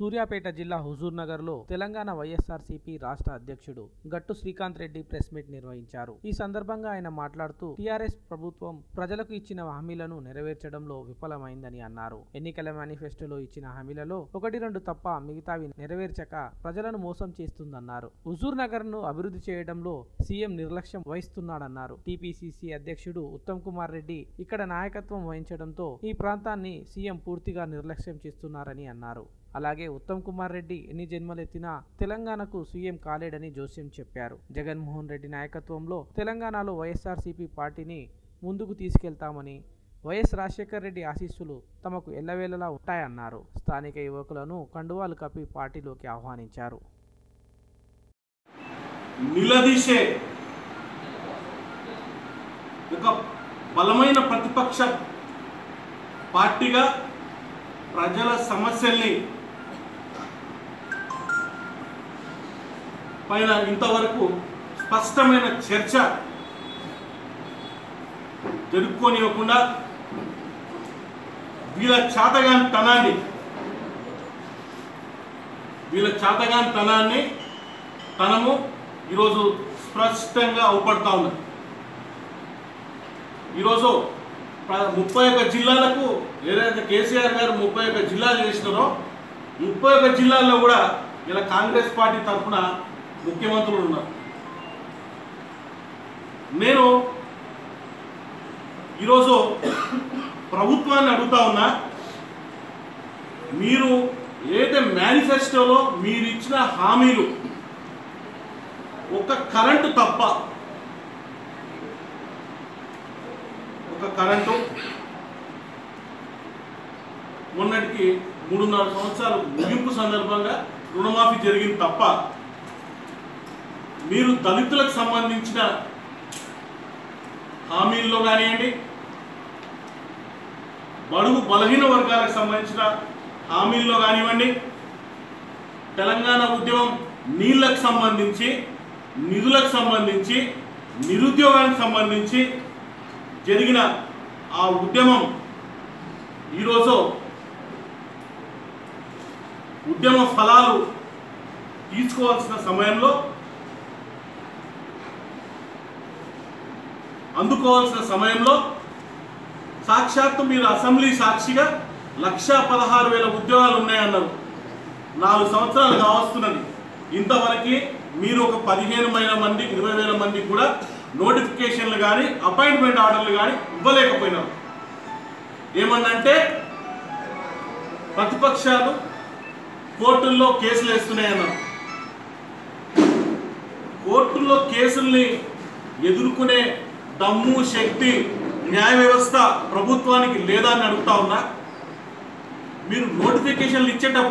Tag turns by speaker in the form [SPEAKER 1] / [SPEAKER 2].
[SPEAKER 1] సూర్యాపేట జిల్లా హుజూర్ నగర్లో తెలంగాణ వైఎస్ఆర్సీపీ రాష్ట్ర అధ్యక్షుడు గట్టు శ్రీకాంత్ రెడ్డి ప్రెస్ మీట్ నిర్వహించారు. ఈ సందర్భంగా ఆయన మాట్లాడుతూ టీఆర్ఎస్ ప్రభుత్వం ప్రజలకు ఇచ్చిన హామీలను నెరవేర్చడంలో విఫలమైందని అన్నారు. ఎన్నికల మేనిఫెస్టోలో ఇచ్చిన హామీలలో ఒకటి రెండు తప్ప మిగతావి నెరవేర్చక ప్రజలను మోసం చేస్తుందన్నారు. హుజూర్నగర్ను అభివృద్ధి చేయడంలో సీఎం నిర్లక్ష్యం వహిస్తున్నాడన్నారు. టీపీసీసీ అధ్యక్షుడు ఉత్తమ్ కుమార్ రెడ్డి ఇక్కడ నాయకత్వం వహించడంతో ఈ ప్రాంతాన్ని సీఎం పూర్తిగా నిర్లక్ష్యం చేస్తున్నారని అన్నారు. అలాగే ఉత్తమ్ కుమార్ రెడ్డి ఎన్ని జన్మలెత్తినా తెలంగాణకు సీఎం కాలేడని జోస్యం చెప్పారు. జగన్మోహన్ రెడ్డి నాయకత్వంలో తెలంగాణలో వైఎస్ఆర్సీపీ పార్టీని ముందుకు తీసుకెళ్తామని వైఎస్ రాజశేఖర్ రెడ్డి ఆశీస్సులు తమకు ఎల్లవేళలా ఉంటాయన్నారు. స్థానిక యువకులను కండువాలు కప్పి పార్టీలోకి ఆహ్వానించారు.
[SPEAKER 2] నిలదీసే ఒక బలమైన ప్రతిపక్ష పార్టీగా ప్రజల సమస్యల్ని పైన ఇంతవరకు స్పష్టమైన చర్చ జరుపుకోనివ్వకుండా వీళ్ళ చాతగాని తనాన్ని వీళ్ళ చాతగాని తనాన్ని తనము ఈరోజు స్పష్టంగా అవుపడతా ఉన్నది. ఈరోజు ముప్పై ఒక్క జిల్లాలకు ఏదైతే కేసీఆర్ గారు ముప్పై ఒక్క జిల్లాలు చేసినారో ముప్పై ఒక్క జిల్లాల్లో కూడా ఇలా కాంగ్రెస్ పార్టీ తరఫున ముఖ్యమంత్రులు ఉన్నారు. నేను ఈరోజు ప్రభుత్వాన్ని అడుగుతా ఉన్నా మీరు ఏదైతే మేనిఫెస్టోలో మీరు ఇచ్చిన హామీలు ఒక కరెంటు తప్ప ఒక కరెంటు మొన్నటికి మూడున్నర సంవత్సరాలు ముగింపు సందర్భంగా రుణమాఫీ జరిగింది తప్ప మీరు దళితులకు సంబంధించిన హామీల్లో కానివ్వండి బడుగు బలహీన వర్గాలకు సంబంధించిన హామీల్లో కానివ్వండి తెలంగాణ ఉద్యమం నీళ్ళకు సంబంధించి నిధులకు సంబంధించి నిరుద్యోగానికి సంబంధించి జరిగిన ఆ ఉద్యమం ఈరోజు ఉద్యమ ఫలాలు తీసుకోవాల్సిన సమయంలో అందుకోవాల్సిన సమయంలో సాక్షాత్తు మీరు అసెంబ్లీ సాక్షిగా లక్ష పదహారు వేల ఉద్యోగాలు ఉన్నాయన్నారు. నాలుగు సంవత్సరాలు కావస్తున్నది. ఇంతవరకు మీరు ఒక పదిహేను వేల మంది ఇరవై వేల మందికి కూడా నోటిఫికేషన్లు కానీ అపాయింట్మెంట్ ఆర్డర్లు కానీ ఇవ్వలేకపోయినారు. ఏమన్నంటే ప్రతిపక్షాలు కోర్టుల్లో కేసులు వేస్తున్నాయన్నారు. కోర్టుల్లో కేసుల్ని ఎదుర్కొనే దమ్ము శక్తి న్యాయ వ్యవస్థ ప్రభుత్వానికి లేదా అని అడుగుతా ఉన్నా మీరు నోటిఫికేషన్లు ఇచ్చేటప్పుడు